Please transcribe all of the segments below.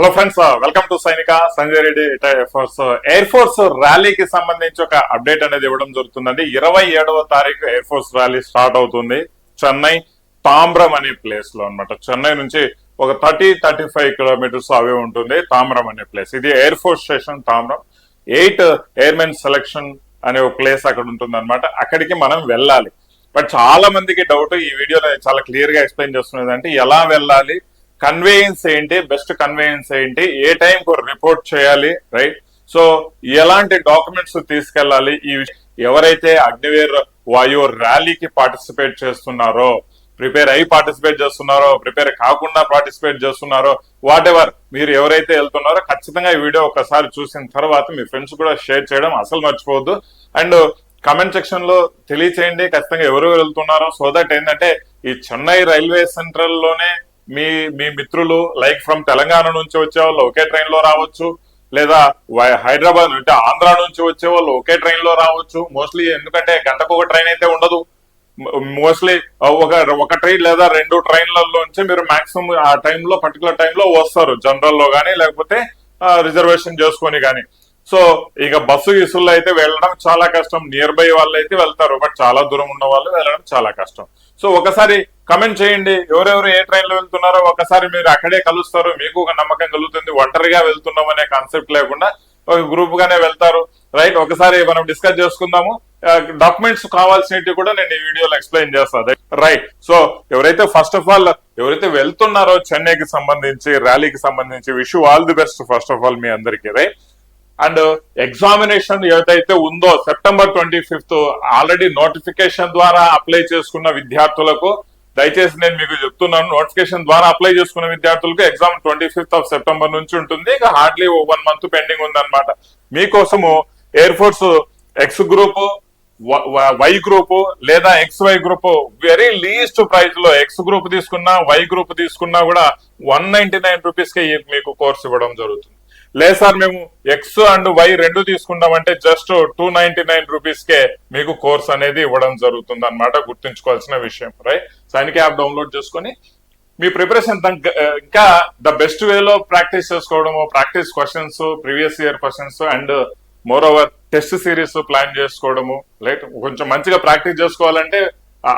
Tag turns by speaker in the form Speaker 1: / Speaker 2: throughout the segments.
Speaker 1: Hello friends welcome to Sainika Sanjay Reddy force air force ర్యాలీకి సంబంధించి ఒక update అనేది ఇవ్వడం జరుగుతుందండి. ఇరవై ఏడవ తారీఖు ఎయిర్ ఫోర్స్ ర్యాలీ స్టార్ట్ అవుతుంది. చెన్నై తామ్రం అనే ప్లేస్లో అన్నమాట. చెన్నై నుంచి ఒక thirty thirty five kilometers away ఉంటుంది తామ్రం అనే ప్లేస్ ఇది air force station Tambaram. Eight airmen selection అనే ఒక ప్లేస్ అక్కడ ఉంటుంది అనమాట అక్కడికి మనం వెళ్ళాలి. బట్ చాలా మందికి డౌట్ ఈ వీడియోలో చాలా క్లియర్గా ఎక్స్ప్లెయిన్ చేస్తున్నది అంటే ఎలా వెళ్ళాలి? కన్వేయన్స్ ఏంటి? బెస్ట్ కన్వేయన్స్ ఏంటి? ఏ టైంకు రిపోర్ట్ చేయాలి? రైట్ సో ఎలాంటి డాక్యుమెంట్స్ తీసుకెళ్ళాలి? ఈ ఎవరైతే అగ్నివేర్ వాయు ర్యాలీకి పార్టిసిపేట్ చేస్తున్నారో ప్రిపేర్ అయి పార్టిసిపేట్ చేస్తున్నారో ప్రిపేర్ కాకుండా పార్టిసిపేట్ చేస్తున్నారో వాట్ ఎవర్ మీరు ఎవరైతే వెళ్తున్నారో ఖచ్చితంగా ఈ వీడియో ఒకసారి చూసిన తర్వాత మీ ఫ్రెండ్స్ కూడా షేర్ చేయడం అసలు మర్చిపోవద్దు. అండ్ కమెంట్ సెక్షన్లో తెలియచేయండి. ఖచ్చితంగా ఎవరు వెళ్తున్నారో సో దట్ ఏంటంటే ఈ చెన్నై రైల్వే సెంట్రల్లోనే మీ మీ మిత్రులు లైక్ ఫ్రమ్ తెలంగాణ నుంచి వచ్చే వాళ్ళు ఒకే ట్రైన్లో రావచ్చు లేదా హైదరాబాద్ అంటే ఆంధ్ర నుంచి వచ్చే వాళ్ళు ఒకే ట్రైన్లో రావచ్చు. మోస్ట్లీ ఎందుకంటే గంటకు ఒక ట్రైన్ అయితే ఉండదు. మోస్ట్లీ ఒక ఒక ట్రైన్ లేదా రెండు ట్రైన్లలోంచి మీరు మాక్సిమం ఆ టైంలో పర్టికులర్ టైంలో వస్తారు. జనరల్లో కానీ లేకపోతే రిజర్వేషన్ చేసుకొని కానీ సో ఇక బస్సు ఇసుల్లో అయితే వెళ్ళడం చాలా కష్టం. నియర్ బై వాళ్ళు అయితే వెళ్తారు బట్ చాలా దూరం ఉన్న వాళ్ళు వెళ్ళడం చాలా కష్టం. సో ఒకసారి కమెంట్ చేయండి. ఎవరెవరు ఏ ట్రైన్లో వెళ్తున్నారో ఒకసారి మీరు అక్కడే కలుస్తారు. మీకు ఒక నమ్మకం కలుగుతుంది. ఒంటరిగా వెళ్తున్నాం అనే కాన్సెప్ట్ లేకుండా ఒక గ్రూప్ గానే వెళ్తారు. రైట్ ఒకసారి మనం డిస్కస్ చేసుకుందాము. డాక్యుమెంట్స్ కావాల్సినవి కూడా నేను ఈ వీడియోలో ఎక్స్ప్లెయిన్ చేస్తాను రైట్ సో ఎవరైతే ఫస్ట్ ఆఫ్ ఆల్ ఎవరైతే వెళ్తున్నారో చెన్నైకి సంబంధించి ర్యాలీకి సంబంధించి wish all the best first of all మీ అందరికీ. రైట్ అండ్ ఎగ్జామినేషన్ ఏదైతే ఉందో September twenty fifth already notification ద్వారా అప్లై చేసుకున్న విద్యార్థులకు దయచేసి నేను మీకు చెప్తున్నాను నోటిఫికేషన్ ద్వారా అప్లై చేసుకున్న విద్యార్థులకు exam twenty fifth of September నుంచి ఉంటుంది. ఇక హార్డ్లీ వన్ మంత్ పెండింగ్ ఉందన్నమాట. మీకోసము air force X group Y group లేదా X Y group very least ప్రైస్లో ఎక్స్ గ్రూప్ తీసుకున్నా వై గ్రూప్ తీసుకున్నా కూడా వన్ నైన్టీ నైన్ రూపీస్కి మీకు కోర్స్ ఇవ్వడం జరుగుతుంది. లేదు సార్ మేము ఎక్స్ అండ్ వై రెండు తీసుకుంటామంటే just two ninety nine rupees కే మీకు కోర్స్ అనేది ఇవ్వడం జరుగుతుంది అనమాట గుర్తుంచుకోవాల్సిన విషయం రైట్ సైనిక యాప్ డౌన్లోడ్ చేసుకొని మీ ప్రిపరేషన్ ఇంకా ద బెస్ట్ వేలో ప్రాక్టీస్ చేసుకోవడము practice questions previous year questions and more over test series plan చేసుకోవడము రైట్ కొంచెం మంచిగా ప్రాక్టీస్ చేసుకోవాలంటే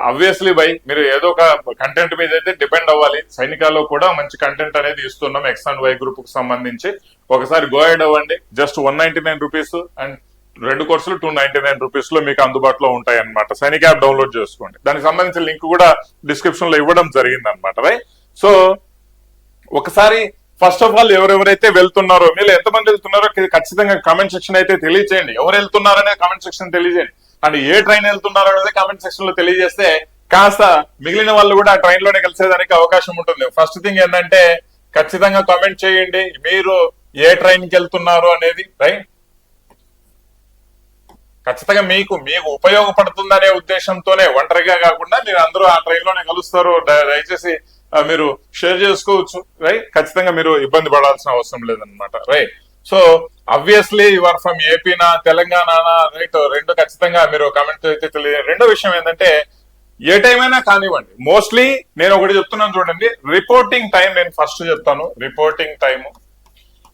Speaker 1: అబ్వియస్లీ బై మీరు ఏదో ఒక కంటెంట్ మీద అయితే డిపెండ్ అవ్వాలి. సైనికాల్లో కూడా మంచి కంటెంట్ అనేది ఇస్తున్నాం ఎక్స్ అండ్ వై గ్రూప్కు సంబంధించి. ఒకసారి గో అడ్ అవ్వండి. Just one ninety nine rupees and రెండు కోర్సులు టూ నైన్టీ నైన్ రూపీస్లో మీకు అందుబాటులో ఉంటాయి అనమాట సైనిక యాప్ డౌన్లోడ్ చేసుకోండి. దానికి సంబంధించిన లింక్ కూడా డిస్క్రిప్షన్లో ఇవ్వడం జరిగింది అనమాట రైట్ సో ఒకసారి ఫస్ట్ ఆఫ్ ఆల్ ఎవరెవరైతే వెళ్తున్నారో మీరు ఎంతమంది వెళ్తున్నారో ఖచ్చితంగా కామెంట్ సెక్షన్ అయితే తెలియజేయండి ఎవరు వెళ్తున్నారనే కామెంట్ సెక్షన్ తెలియజేయండి. అండ్ ఏ ట్రైన్ వెళ్తున్నారో అనేది కామెంట్ సెక్షన్లో తెలియజేస్తే కాస్త మిగిలిన వాళ్ళు కూడా ఆ ట్రైన్లోనే కలిసేదానికి అవకాశం ఉంటుంది. ఫస్ట్ థింగ్ ఏంటంటే ఖచ్చితంగా కామెంట్ చేయండి. మీరు ఏ ట్రైన్కి వెళ్తున్నారు అనేది రైట్ ఖచ్చితంగా మీకు మీకు ఉపయోగపడుతుందనే ఉద్దేశంతోనే ఒంటరిగా కాకుండా మీరు అందరూ ఆ ట్రైన్లోనే కలుస్తారు. దయచేసి మీరు షేర్ చేసుకోవచ్చు రైట్ ఖచ్చితంగా మీరు ఇబ్బంది పడాల్సిన అవసరం లేదనమాట right so obviously your from ఏపీనా Telangana right రెండు ఖచ్చితంగా మీరు కామెంట్ అయితే తెలియదు. రెండో విషయం ఏంటంటే ఏ టైం అయినా కానివ్వండి. మోస్ట్లీ నేను ఒకటి చెప్తున్నాను చూడండి. రిపోర్టింగ్ టైం నేను ఫస్ట్ చెప్తాను. రిపోర్టింగ్ టైం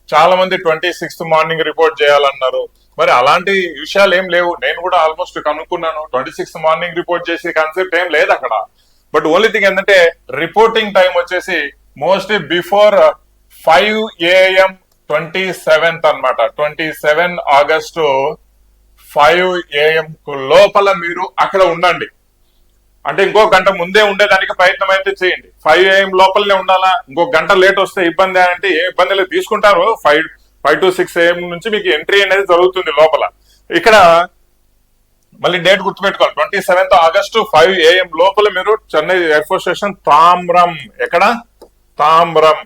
Speaker 1: చాలా మంది ట్వంటీ సిక్స్త్ మార్నింగ్ రిపోర్ట్ చేయాలన్నారు. మరి అలాంటి విషయాలు ఏం లేవు. నేను కూడా ఆల్మోస్ట్ కనుక్కున్నాను. ట్వంటీ సిక్స్త్ మార్నింగ్ రిపోర్ట్ చేసే కాన్సెప్ట్ ఏం లేదు అక్కడ. బట్ ఓన్లీ థింగ్ ఏంటంటే రిపోర్టింగ్ టైం వచ్చేసి mostly before five AM twenty seventh అనమాట twenty seven August five AM లోపల మీరు అక్కడ ఉండండి. అంటే ఇంకో గంట ముందే ఉండేదానికి ప్రయత్నం అయితే చేయండి. ఫైవ్ ఏఎం లోపలనే ఉండాలా? ఇంకో గంట లేట్ వస్తే ఇబ్బంది అంటే ఏ ఇబ్బంది లేదు. తీసుకుంటారు. Five five to six AM నుంచి మీకు ఎంట్రీ అనేది జరుగుతుంది లోపల. ఇక్కడ మళ్ళీ డేట్ గుర్తుపెట్టుకోవాలి. Twenty seventh August five AM లోపల మీరు Chennai air force station Tambaram. ఎక్కడ? తామ్రం.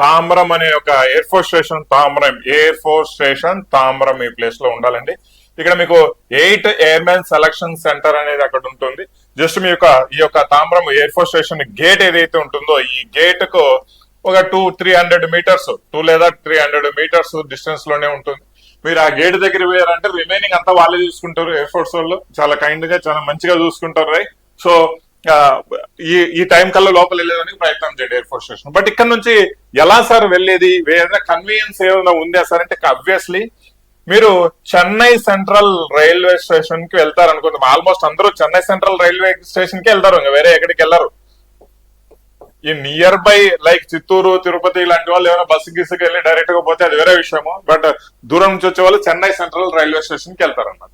Speaker 1: తామ్రం అనే ఒక air force station Tambaram air force station Tambaram ఈ ప్లేస్లో ఉండాలండి. ఇక్కడ మీకు ఎయిట్ ఎయిర్మెన్ సెలక్షన్ సెంటర్ అనేది అక్కడ ఉంటుంది. జస్ట్ మీ యొక్క ఈ యొక్క Tambaram air force station gate ఏదైతే ఉంటుందో ఈ గేట్కు ఒక two three hundred meters two లేదా త్రీ హండ్రెడ్ మీటర్స్ డిస్టెన్స్లోనే ఉంటుంది. మీరు ఆ గేట్ దగ్గర పోయారంటే రిమైనింగ్ అంతా వాళ్ళే చూసుకుంటారు ఎయిర్ ఫోర్స్ వాళ్ళు. చాలా కైండ్గా చాలా మంచిగా చూసుకుంటారు రైట్ సో ఈ ఈ టైం కల్లా లోపల వెళ్ళేదానికి ప్రయత్నం చేయండి ఎయిర్ ఫోర్స్ స్టేషన్ బట్ ఇక్కడ నుంచి ఎలా సార్ వెళ్ళేది? ఏదైనా కన్వీనియన్స్ ఏదైనా ఉందా సార్? అంటే అబ్వియస్లీ మీరు చెన్నై సెంట్రల్ రైల్వే స్టేషన్కి వెళ్తారు అనుకుందాం ఆల్మోస్ట్ అందరూ చెన్నై సెంట్రల్ రైల్వే స్టేషన్కి వెళ్తారు. ఇంకా వేరే ఎక్కడికి వెళ్ళరు. ఈ near by like Chittoor Tirupati ఇలాంటి వాళ్ళు ఏమైనా బస్సు గీసుకు వెళ్ళి డైరెక్ట్గా పోతే అది వేరే విషయము. బట్ దూరం నుంచి వచ్చే వాళ్ళు చెన్నై సెంట్రల్ రైల్వే స్టేషన్కి వెళ్తారు అన్నమాట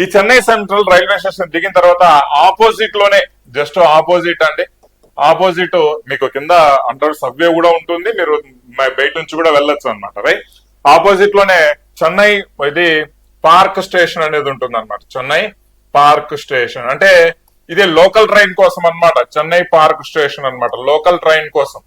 Speaker 1: ఈ చెన్నై సెంట్రల్ రైల్వే స్టేషన్ దిగిన తర్వాత ఆపోజిట్లోనే జస్ట్ ఆపోజిట్ అండి. ఆపోజిట్ మీకు కింద అండర్ సబ్వే కూడా ఉంటుంది. మీరు బయట నుంచి కూడా వెళ్ళొచ్చు అనమాట రైట్ ఆపోజిట్లోనే చెన్నై ఇది పార్క్ స్టేషన్ అనేది ఉంటుంది అనమాట చెన్నై పార్క్ స్టేషన్. అంటే ఇది లోకల్ ట్రైన్ కోసం అన్నమాట చెన్నై పార్క్ స్టేషన్ అన్నమాట లోకల్ ట్రైన్ కోసం.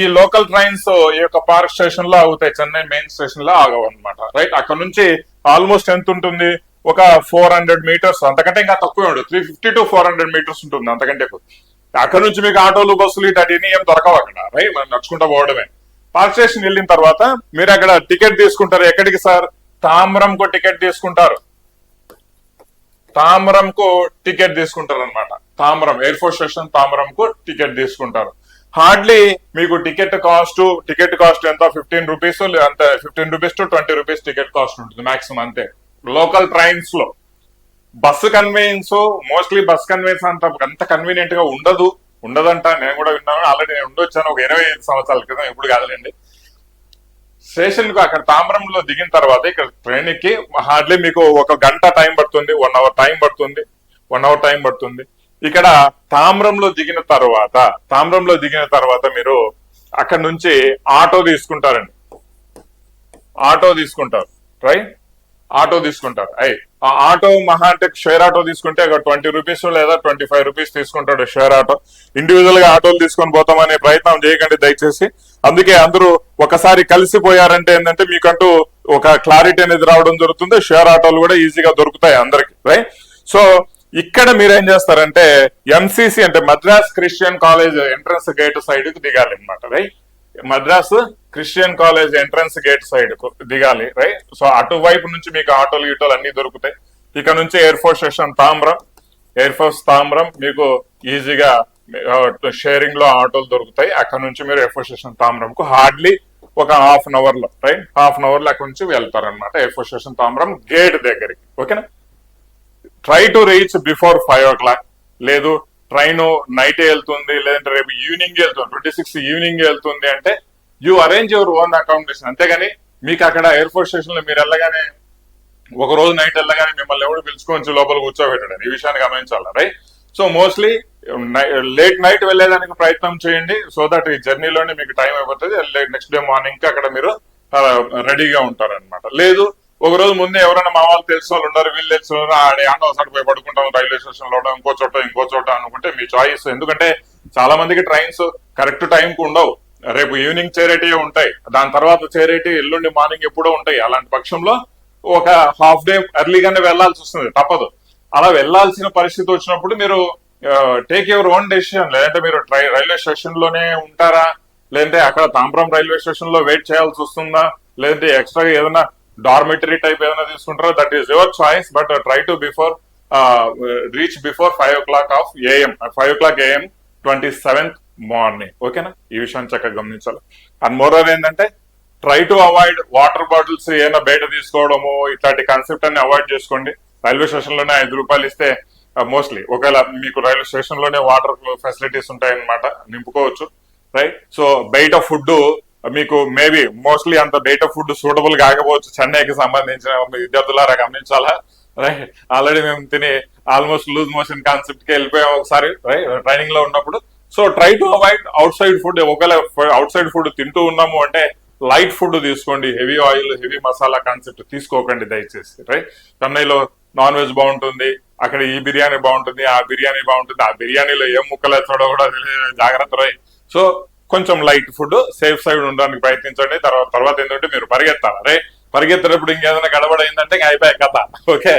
Speaker 1: ఈ లోకల్ ట్రైన్స్ ఈ యొక్క పార్క్ స్టేషన్లో అవుతాయి చెన్నై మెయిన్ స్టేషన్లో ఆగవు అనమాట రైట్ అక్కడ నుంచి ఆల్మోస్ట్ ఎంత ఉంటుంది? ఒక ఫోర్ హండ్రెడ్ మీటర్స్ అంతకంటే ఇంకా తక్కువే ఉండదు. Three fifty to four hundred meters ఉంటుంది అంతకంటే అక్కడ నుంచి మీకు ఆటోలు బస్సులు ఇటన్నీ ఏం దొరకవు అక్కడ రైట్ మనం నడుచుకుంటా పోవడమే. పార్క్ స్టేషన్ వెళ్ళిన తర్వాత మీరు అక్కడ టికెట్ తీసుకుంటారు. ఎక్కడికి సార్? తామ్రంకు టికెట్ తీసుకుంటారు. తామరంకు టికెట్ తీసుకుంటారు అనమాట తామరం ఎయిర్ ఫోర్స్ స్టేషన్ తామరంకు టికెట్ తీసుకుంటారు. హార్డ్లీ మీకు టికెట్ కాస్ట్ టికెట్ కాస్ట్ ఎంత? ఫిఫ్టీన్ రూపీస్ అంత fifteen rupees to twenty rupees ticket cost ఉంటుంది మాక్సిమం అంతే. Local ట్రైన్స్లో. Bus convenience mostly bus convenience అంత అంత కన్వీనియంట్గా ఉండదు. ఉండదంట నేను కూడా విన్నాను. ఆల్రెడీ నేను ఉండొచ్చాను ఒక ఇరవై ఐదు సంవత్సరాల క్రితం ఇప్పుడు కాదులేండి. స్టేషన్కు అక్కడ తామరంలో దిగిన తర్వాత ఇక్కడ ట్రైన్కి హార్డ్లీ మీకు ఒక గంట టైం పడుతుంది వన్ అవర్ టైం పడుతుంది వన్ అవర్ టైం పడుతుంది. ఇక్కడ తామ్రంలో దిగిన తర్వాత తామ్రంలో దిగిన తర్వాత మీరు అక్కడ నుంచి ఆటో తీసుకుంటారండి. ఆటో తీసుకుంటారు రైట్ ఆటో తీసుకుంటారు అయ్యి ఆ ఆటో మహా అంటే షేర్ ఆటో తీసుకుంటే ఒక ట్వంటీ రూపీస్ లేదా ట్వంటీ ఫైవ్ రూపీస్ తీసుకుంటాడు షేర్ ఆటో. ఇండివిజువల్గా ఆటోలు తీసుకొని పోతామనే ప్రయత్నం చేయకండి దయచేసి. అందుకే అందరూ ఒకసారి కలిసిపోయారంటే ఏంటంటే మీకంటూ ఒక క్లారిటీ అనేది రావడం జరుగుతుంది. షేర్ ఆటోలు కూడా ఈజీగా దొరుకుతాయి అందరికి రైట్ సో ఇక్కడ మీరు ఏం చేస్తారంటే ఎంసీసీ అంటే Madras Christian college entrance gate సైడ్కి దిగాలి అనమాట right Madras Christian college entrance gate సైడ్కు దిగాలి రైట్ సో అటువైపు నుంచి మీకు ఆటోలు గీటోలు అన్ని దొరుకుతాయి. ఇక్కడ నుంచి air force station Tambaram. Air force Tambaram మీకు ఈజీగా షేరింగ్లో ఆటోలు దొరుకుతాయి. అక్కడ నుంచి మీరు ఎయిర్ ఫోర్స్ స్టేషన్ తామ్రం కు హార్డ్లీ ఒక హాఫ్ అన్ అవర్లో రైట్ హాఫ్ అన్ అవర్లో అక్కడ నుంచి వెళ్తారనమాట air force station Tambaram gate దగ్గరికి. ఓకేనా try to reach before five o'clock లేదు ట్రైన్ నైట్ వెళ్తుంది లేదంటే రేపు ఈవినింగ్ వెళ్తుంది ట్వంటీ సిక్స్ ఈవినింగ్ వెళ్తుంది అంటే you arrange your own accommodation. అంతేగాని మీకు అక్కడ ఎయిర్ ఫోర్స్ స్టేషన్లో మీరు వెళ్ళగానే ఒక రోజు నైట్ వెళ్ళగానే మిమ్మల్ని ఎవడు పిలుచుకొని లోపల కూర్చోబెట్టడం. ఈ విషయాన్ని గమనించాలి right so mostly late night వెళ్ళేదానికి ప్రయత్నం చేయండి సో దట్ ఈ జర్నీలోనే మీకు టైం అయిపోతుంది. నెక్స్ట్ డే మార్నింగ్ అక్కడ మీరు రెడీగా ఉంటారన్నమాట. లేదు ఒక రోజు ముందే ఎవరైనా మా వాళ్ళు తెలిసిన వాళ్ళు ఉన్నారు వీళ్ళు తెలిసిన వాళ్ళు ఆడే ఆడ పోయి పడుకుంటాం రైల్వే స్టేషన్లో ఇంకో చోట ఇంకో చోట అనుకుంటే మీ చాయిస్ ఎందుకంటే చాలా మందికి ట్రైన్స్ కరెక్ట్ టైం కు ఉండవు. రేపు ఈవినింగ్ చేరేటివి ఉంటాయి. దాని తర్వాత చేరేటి ఎల్లుండి మార్నింగ్ ఎప్పుడో ఉంటాయి. అలాంటి పక్షంలో ఒక హాఫ్ డే ఎర్లీగానే వెళ్ళాల్సి వస్తుంది. తప్పదు. అలా వెళ్ళాల్సిన పరిస్థితి వచ్చినప్పుడు మీరు టేక్ యువర్ ఓన్ డెసిషన్ లేదంటే మీరు ట్రై రైల్వే స్టేషన్లోనే ఉంటారా? లేదంటే అక్కడ తాంబరం రైల్వే స్టేషన్లో వెయిట్ చేయాల్సి వస్తుందా? లేదంటే ఎక్స్ట్రా ఏదైనా డార్మెటరీ టైప్ ఏదైనా తీసుకుంటారో? That is your choice but try to before reach before five o'clock of AM five o'clock AM twenty seventh morning ఓకేనా ఈ విషయాన్ని చక్కగా గమనించాలి. అండ్ మోరర్ ఏంటంటే try to avoid water bottles ఏమైనా బయట తీసుకోవడము ఇట్లాంటి కాన్సెప్ట్ అన్ని అవాయిడ్ చేసుకోండి. రైల్వే స్టేషన్లోనే ఐదు రూపాయలు ఇస్తే uh, మోస్ట్లీ ఒకవేళ మీకు రైల్వే స్టేషన్లోనే వాటర్ ఫెసిలిటీస్ ఉంటాయన్నమాట నింపుకోవచ్చు. రైట్ సో బయట ఫుడ్ మీకు మేబీ మోస్ట్లీ అంత బయట ఫుడ్ సూటబుల్ కాకపోవచ్చు చెన్నైకి సంబంధించిన విద్యార్థులారా గమనించాలా? రైట్. ఆల్రెడీ మేము తిని ఆల్మోస్ట్ లూజ్ మోషన్ కాన్సెప్ట్కి వెళ్ళిపోయాం ఒకసారి ట్రైనింగ్లో ఉన్నప్పుడు. So try to avoid outside food. ఒకవేళ అవుట్ సైడ్ ఫుడ్ తింటూ ఉన్నాము అంటే లైట్ ఫుడ్ తీసుకోండి. Heavy oil heavy masala concept తీసుకోకండి దయచేసి రైట్. చెన్నైలో నాన్ వెజ్ బాగుంటుంది అక్కడ ఈ బిర్యానీ బాగుంటుంది ఆ బిర్యానీ బాగుంటుంది ఆ బిర్యానీలో ఏం ముక్కలు కూడా తెలియదు. జాగ్రత్త రై సో కొంచెం లైట్ ఫుడ్ సేఫ్ సైడ్ ఉండడానికి ప్రయత్నించండి. తర్వాత తర్వాత ఏంటంటే మీరు పరిగెత్తాలి. అరే పరిగెత్తేటప్పుడు ఇంకేదైనా గడబడైందంటే ఇంకా అయిపోయా కథ. ఓకే?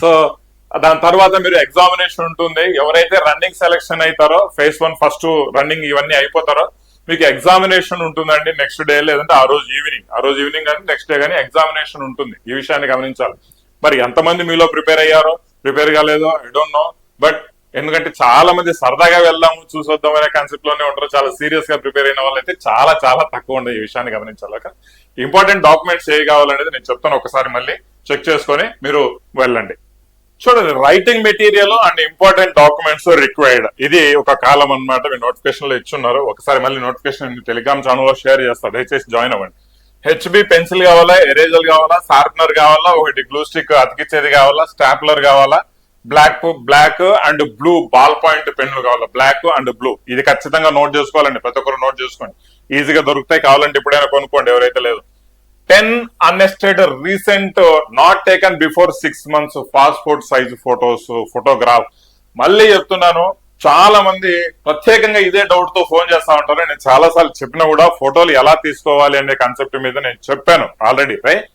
Speaker 1: సో దాని తర్వాత మీరు ఎగ్జామినేషన్ ఉంటుంది. ఎవరైతే రన్నింగ్ సెలెక్షన్ అవుతారో ఫేస్ వన్ ఫస్ట్ రన్నింగ్ ఇవన్నీ అయిపోతారో మీకు ఎగ్జామినేషన్ ఉంటుందండి నెక్స్ట్ డే లేదంటే ఆ రోజు ఈవినింగ్ ఆ రోజు ఈవినింగ్ కానీ నెక్స్ట్ డే కానీ ఎగ్జామినేషన్ ఉంటుంది. ఈ విషయాన్ని గమనించాలి. మరి ఎంతమంది మీలో ప్రిపేర్ అయ్యారో? ప్రిపేర్ కాలేదో? ఐ డోంట్ నో బట్ ఎందుకంటే చాలా మంది సరదాగా వెళ్దాము చూసొద్దాం అనే కాన్సెప్ట్లోనే ఉంటారు. చాలా సీరియస్గా ప్రిపేర్ అయిన వాళ్ళు అయితే చాలా చాలా తక్కువ ఉండే ఈ విషయాన్ని గమనించాలి. ఇంపార్టెంట్ డాక్యుమెంట్స్ ఏ కావాలనేది నేను చెప్తాను. ఒకసారి మళ్ళీ చెక్ చేసుకొని మీరు వెళ్ళండి. చూడండి writing material and important documents required ఇది ఒక కాలం అన్నమాట. మీరు నోటిఫికేషన్లో ఇచ్చున్నారు. ఒకసారి మళ్ళీ నోటిఫికేషన్ టెలిగ్రామ్ ఛానల్లో షేర్ చేస్తారు దయచేసి జాయిన్ అవ్వండి. హెచ్బి పెన్సిల్ కావాలా ఎరేజర్ కావాలా షార్ప్నర్ కావాలా ఒకటి గ్లూ స్టిక్ అతికిచ్చేది కావాలా స్టాప్లర్ కావాలా black black and blue ball point పెన్నులు కావాలి? బ్లాక్ అండ్ బ్లూ ఇది ఖచ్చితంగా నోట్ చేసుకోవాలండి. ప్రతి ఒక్కరు నోట్ చేసుకోండి. ఈజీగా దొరుకుతాయి. కావాలంటే ఇప్పుడైనా కొనుక్కోండి. ఎవరైతే లేదు. Ten unattested recent not taken before six months passport size photos photograph మళ్ళీ చెప్తున్నాను. చాలా మంది ప్రత్యేకంగా ఇదే డౌట్తో ఫోన్ చేస్తా ఉంటారు. నేను చాలా సార్లు చెప్పినా కూడా ఫోటోలు ఎలా తీసుకోవాలి అనే కాన్సెప్ట్ మీద నేను చెప్పాను. ఆల్రెడీ రైట్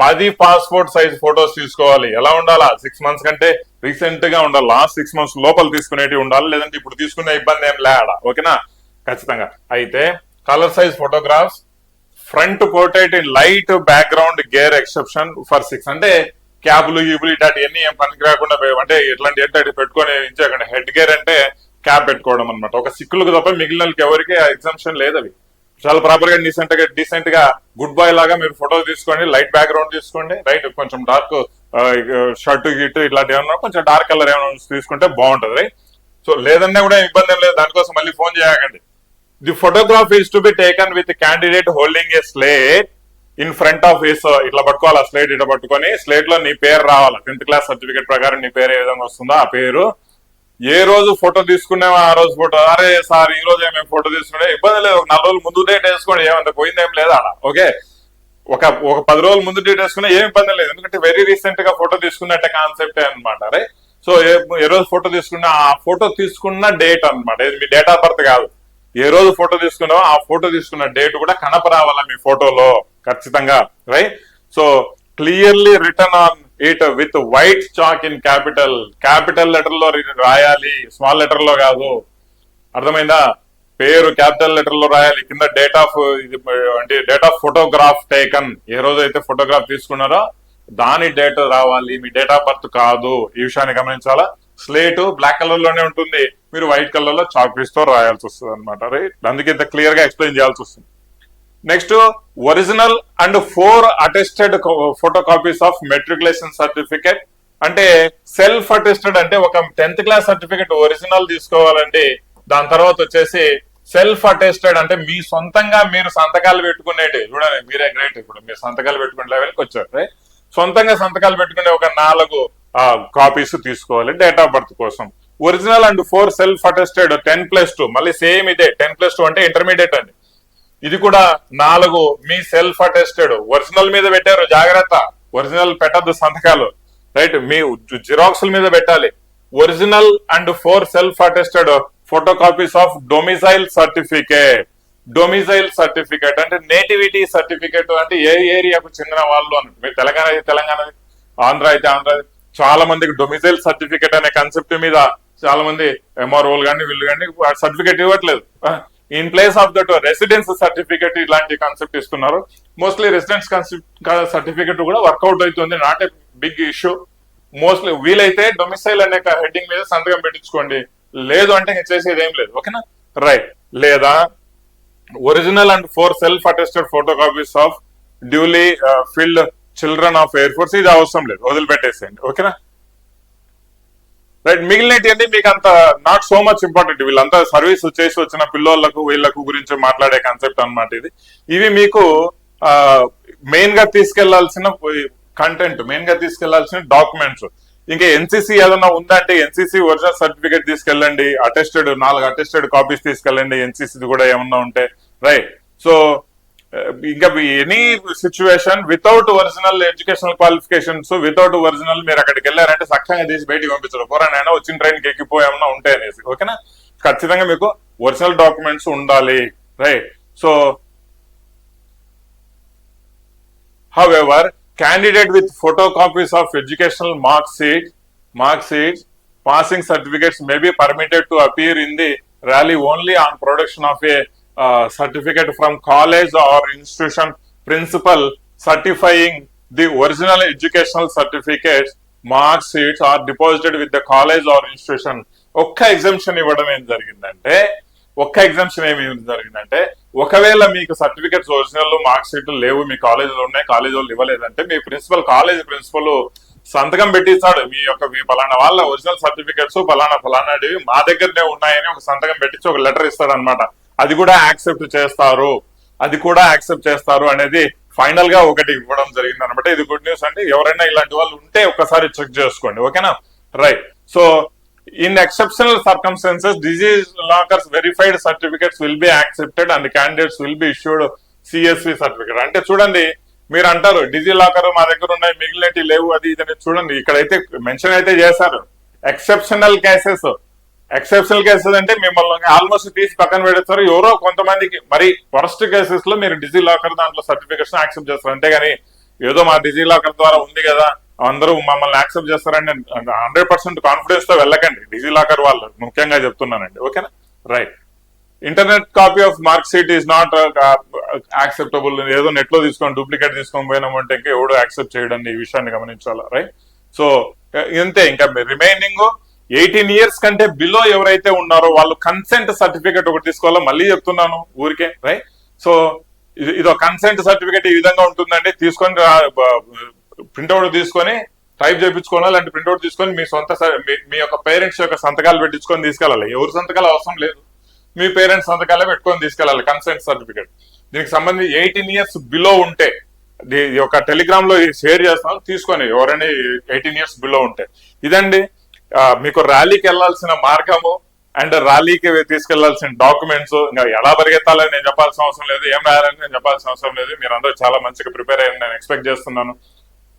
Speaker 1: పది పాస్పోర్ట్ సైజ్ ఫొటోస్ తీసుకోవాలి. ఎలా ఉండాలా? సిక్స్ మంత్స్ కంటే రీసెంట్గా ఉండాలి. లాస్ట్ సిక్స్ మంత్స్ లోపల తీసుకునేవి ఉండాలి. లేదంటే ఇప్పుడు తీసుకునే ఇబ్బంది ఏం లేడా? ఓకేనా? ఖచ్చితంగా. అయితే colour size photographs front portrait in light background gear exception for Sikhs అంటే క్యాబ్లు ఈబులు ఇటాటి ఎన్ని ఏం పనికి రాకుండా పోయి- అంటే ఎట్లాంటి అంటే అటు పెట్టుకొని ఇంచకండి హెడ్ గేర్ అంటే క్యాబ్ పెట్టుకోవడం అనమాట ఒక సిక్కులకు తప్ప మిగిలిన ఎవరికి ఎగ్జామ్షన్ లేదు అవి చాలా ప్రాపర్గా డీసెంట్గా డీసెంట్గా గుడ్ బాయ్ లాగా మీరు ఫోటో తీసుకోండి లైట్ బ్యాక్గ్రౌండ్ తీసుకోండి రైట్ కొంచెం డార్క్ షర్ట్ గిట్ ఇట్లాంటి ఏమన్నా కొంచెం డార్క్ కలర్ ఏమైనా తీసుకుంటే బాగుంటది రైట్ సో లేదన్నా కూడా ఇబ్బంది ఏం లేదు దానికోసం మళ్ళీ ఫోన్ చేయకండి. The photograph is to be taken with candidate holding a slate in front of his ఇట్లా పట్టుకోవాలి ఆ స్లేట్ ఇట్లా పట్టుకొని స్లేట్లో నీ పేరు రావాలి. టెన్త్ క్లాస్ సర్టిఫికేట్ ప్రకారం నీ పేరు ఏ విధంగా వస్తుందో ఆ పేరు ఏ రోజు ఫోటో తీసుకున్నామో ఆ రోజు ఫోటో? అరే సార్ ఈ రోజు మేము ఫోటో తీసుకునే ఇబ్బంది లేదు ఒక నాలుగు రోజులు ముందు డేట్ వేసుకోండి ఏమంత పోయిందేం లేదా ఆడ. ఓకే? ఒక ఒక పది రోజుల ముందు డేట్ వేసుకున్నా ఏం ఇబ్బంది లేదు. ఎందుకంటే వెరీ రీసెంట్గా ఫోటో తీసుకున్నట్టే కాన్సెప్ట్ అనమాట రే సో ఏ ఏ రోజు ఫోటో తీసుకున్నా ఆ ఫోటో తీసుకున్న డేట్ అన్నమాట. ఇది మీ డేట్ ఆఫ్ బర్త్ కాదు. ఏ రోజు ఫోటో తీసుకున్నావో ఆ ఫోటో తీసుకున్న డేట్ కూడా కనపరావాలా మీ ఫోటోలో ఖచ్చితంగా right so clearly return on it with white chalk in capital capital లెటర్లో రాయాలి. స్మాల్ లెటర్లో కాదు. అర్థమైందా? పేరు క్యాపిటల్ లెటర్లో రాయాలి. కింద డేట్ ఆఫ్ ఇది అంటే డేట్ ఆఫ్ ఫోటోగ్రాఫ్ టేకన్ ఏ రోజు అయితే ఫోటోగ్రాఫ్ తీసుకున్నారో దాని డేట్ రావాలి. మీ డేట్ ఆఫ్ బర్త్ కాదు. ఈ విషయాన్ని గమనించాలా? స్లేట్ బ్లాక్ కలర్లోనే ఉంటుంది. మీరు వైట్ కలర్లో చాక్ పీస్తో రాయాల్సి వస్తుంది అనమాట రైట్ అందుకే ఇంత క్లియర్గా ఎక్స్ప్లెయిన్ చేయాల్సి వస్తుంది. Next original and four attested photo copies of matriculation certificate అంటే సెల్ఫ్ అటెస్టెడ్ అంటే ఒక టెన్త్ క్లాస్ సర్టిఫికేట్ ఒరిజినల్ తీసుకోవాలంటే దాని తర్వాత వచ్చేసి సెల్ఫ్ అటెస్టెడ్ అంటే మీ సొంతంగా మీరు సంతకాలు పెట్టుకునేటి చూడండి మీరే గ్రేట్ ఇప్పుడు మీరు సంతకాలు పెట్టుకునే లెవెల్కి వచ్చారు సొంతంగా సంతకాలు పెట్టుకునే ఒక నాలుగు కాపీస్ తీసుకోవాలి డేట్ ఆఫ్ బర్త్ కోసం. Original and four self attested ten plus two మళ్ళీ సేమ్ ఇదే టెన్ ప్లస్ టూ అంటే ఇంటర్మీడియట్ అండి. ఇది కూడా నాలుగు మీ సెల్ఫ్ అటెస్టెడ్. ఒరిజినల్ మీద పెట్టారు జాగ్రత్త. ఒరిజినల్ పెట్టద్దు సంతకాలు. రైట్ మీ జిరాక్స్ మీద పెట్టాలి. Original and four self attested photo copies of domicile certificate. Domicile certificate అంటే నేటివిటీ సర్టిఫికేట్ అంటే ఏ ఏరియాకు చెందిన వాళ్ళు అన్నట్టు మీరు తెలంగాణ అయితే తెలంగాణ ఆంధ్ర అయితే ఆంధ్ర. చాలా మందికి డొమిసైల్ సర్టిఫికేట్ అనే కాన్సెప్ట్ మీద చాలా మంది ఎంఆర్ఓలు కానీ వీళ్ళు కానీ సర్టిఫికేట్ ఇవ్వట్లేదు. In place of that residence certificate ఇలాంటి కాన్సెప్ట్ ఇస్తున్నారు. మోస్ట్లీ రెసిడెన్స్ సర్టిఫికేట్ కూడా వర్కౌట్ అవుతుంది. Not a big issue mostly వీలైతే డొమిసైల్ అనే హెడ్డింగ్ మీద సంతకం పెట్టించుకోండి. లేదు అంటే ఇంక చేసేది ఏం లేదు. ఓకేనా? రైట్ లేదా original and four self attested photo copies of duly filled children of air force ఇది అవసరం లేదు. వదిలిపెట్టేసేయండి. ఓకేనా? రైట్ మిగిలినటువంటి మీకు అంత నాట్ సో మచ్ ఇంపార్టెంట్ వీళ్ళంతా సర్వీస్ చేసి వచ్చిన పిల్లోళ్ళకు వీళ్ళకు గురించి మాట్లాడే కాన్సెప్ట్ అన్నమాట ఇది. ఇవి మీకు మెయిన్గా తీసుకెళ్ళాల్సిన కంటెంట్ మెయిన్గా తీసుకెళ్ళాల్సిన డాక్యుమెంట్స్ ఇంకా ఎన్సీసీ ఏదైనా ఉందంటే ఎన్సీసీ ఒరిజినల్ సర్టిఫికేట్ తీసుకెళ్ళండి అటెస్టెడ్ నాలుగు అటెస్టెడ్ కాపీస్ తీసుకెళ్ళండి ఎన్సీసీ కూడా ఏమన్నా ఉంటే. రైట్ సో ఇంకా any situation without original educational qualifications without original మీరు అక్కడికి వెళ్ళారంటే సఖ్యంగా తీసి బయటికి పంపించరు. పోరా వచ్చిన ట్రైన్కి ఎక్కిపోయామన్నా ఉంటే అనేసి. ఓకేనా ఖచ్చితంగా మీకు ఒరిజినల్ డాక్యుమెంట్స్ ఉండాలి. Right so however candidate with photo copies of educational mark sheet passing certificates may be permitted to appear in the rally only on production of a certificate from college or institution principal certifying the original educational certificates, mark sheets are deposited with the college or institution ఒక్క exemption ఇవ్వడం ఏం జరిగిందంటే ఒక్క exemption ఏమి జరిగిందంటే ఒకవేళ మీకు certificates original mark షీట్లు లేవు మీ కాలేజీలో ఉన్నాయి కాలేజ్ వాళ్ళు ఇవ్వలేదంటే మీ ప్రిన్సిపల్ కాలేజ్ ప్రిన్సిపల్ సంతకం పెట్టిస్తాడు. మీ యొక్క మీ ఫలానా వాళ్ళ ఒరిజినల్ సర్టిఫికెట్స్ ఫలానా ఫలానాటివి మా దగ్గరనే ఉన్నాయని ఒక సంతకం పెట్టించి ఒక లెటర్ ఇస్తాడు అనమాట అది కూడా యాక్సెప్ట్ చేస్తారు. అది కూడా యాక్సెప్ట్ చేస్తారు అనేది ఫైనల్గా ఒకటి ఇవ్వడం జరిగింది అనమాట ఇది గుడ్ న్యూస్ అండి. ఎవరైనా ఇలాంటి వాళ్ళు ఉంటే ఒకసారి చెక్ చేసుకోండి. ఓకేనా? Right. So in exceptional circumstances DigiLockers verified certificates will be accepted and candidates will be issued CSV certificate అంటే చూడండి మీరు అంటారు డిజీ లాకర్ మా దగ్గర ఉన్నాయి మిగిలినవి లేవు. అది ఇది చూడండి. ఇక్కడైతే మెన్షన్ అయితే చేశారు. ఎక్సెప్షనల్ కేసెస్ ఎక్సెప్షనల్ కేసెస్ అంటే మిమ్మల్ని ఆల్మోస్ట్ తీసి పక్కన పెడతారు. ఎవరో కొంతమందికి మరి వరస్ట్ కేసెస్లో మీరు డిజీ లాకర్ దాంట్లో సర్టిఫికేషన్ యాక్సెప్ట్ చేస్తారు. అంతేగాని ఏదో మా డిజీ లాకర్ ద్వారా ఉంది కదా అందరూ మమ్మల్ని యాక్సెప్ట్ చేస్తారని హండ్రెడ్ పర్సెంట్ కాన్ఫిడెన్స్తో వెళ్ళకండి. డిజీ లాకర్ వాళ్ళు ముఖ్యంగా చెప్తున్నానండి. ఓకేనా? Right internet copy of mark sheet is not acceptable ఏదో నెట్లో తీసుకొని డూప్లికేట్ తీసుకొని పోయినాము అంటే ఇంకా ఎవడు యాక్సెప్ట్ చేయడం ఈ విషయాన్ని గమనించాలా? రైట్ సో uh, ఇంతే. ఇంకా రిమైనింగ్ ఎయిటీన్ ఇయర్స్ కంటే బిలో ఎవరైతే ఉన్నారో వాళ్ళు కన్సెంట్ సర్టిఫికేట్ ఒకటి తీసుకోవాలో? మళ్ళీ చెప్తున్నాను ఊరికే రైట్ సో ఇది- కన్సెంట్ సర్టిఫికేట్ ఈ విధంగా ఉంటుందండి. తీసుకొని ప్రింట్అవుట్ తీసుకొని టైప్ చేయించుకోవాలి? అలాంటి ప్రింట్అవుట్ తీసుకొని మీ సొంత స- మీ- యొక్క పేరెంట్స్ యొక్క సంతకాలు పెట్టించుకొని తీసుకెళ్ళాలి. ఎవరి సంతకాలు అవసరం లేదు. మీ పేరెంట్స్ సంతకాలే పెట్టుకొని తీసుకెళ్ళాలి కన్సెంట్ సర్టిఫికేట్. దీనికి సంబంధించి ఎయిటీన్ ఇయర్స్ బిలో ఉంటే ఈ యొక్క టెలిగ్రామ్లో షేర్ చేస్తాను తీసుకొని ఎవరైనా ఎయిటీన్ ఇయర్స్ బిలో ఉంటే. ఇదండి మీకు ర్యాలీకి వెళ్ళాల్సిన మార్గము అండ్ ర్యాలీకి తీసుకెళ్ళాల్సిన డాక్యుమెంట్స్ ఇంకా ఎలా పరిగెత్తాలని నేను చెప్పాల్సిన అవసరం లేదు ఏం రాయాలని నేను చెప్పాల్సిన అవసరం లేదు. మీరు అందరూ చాలా మంచిగా ప్రిపేర్ అయ్యారని నేను ఎక్స్పెక్ట్ చేస్తున్నాను.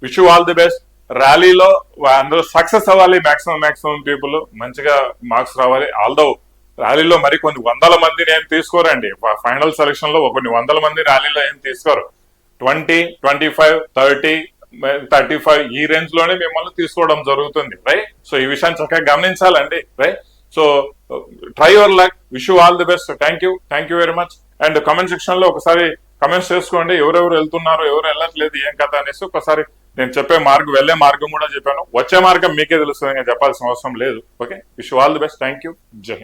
Speaker 1: Wish you all the best ర్యాలీలో అందరూ సక్సెస్ అవ్వాలి మాక్సిమం మాక్సిమం పీపుల్ మంచిగా మార్క్స్ రావాలి. ఆల్దో ర్యాలీలో మరి కొన్ని వందల మందిని ఏం తీసుకోరండి ఫైనల్ సెలక్షన్లో కొన్ని వందల మంది ర్యాలీలో ఏం తీసుకోరు. Twenty twenty five thirty thirty five ఈ రేంజ్లోనే మిమ్మల్ని తీసుకోవడం జరుగుతుంది రైట్ సో ఈ విషయాన్ని చక్కగా గమనించాలండి right so try your luck wish you all the best thank you thank you very much and comment సెక్షన్లో ఒకసారి కమెంట్స్ చేసుకోండి ఎవరెవరు వెళ్తున్నారు ఎవరు వెళ్ళట్లేదు ఏం కథ అనేసి ఒకసారి నేను చెప్పే మార్గం వెళ్ళే మార్గం కూడా చెప్పాను. వచ్చే మార్గం మీకే తెలుస్తుంది నేను చెప్పాల్సిన అవసరం లేదు. Okay wish all the best thank you జై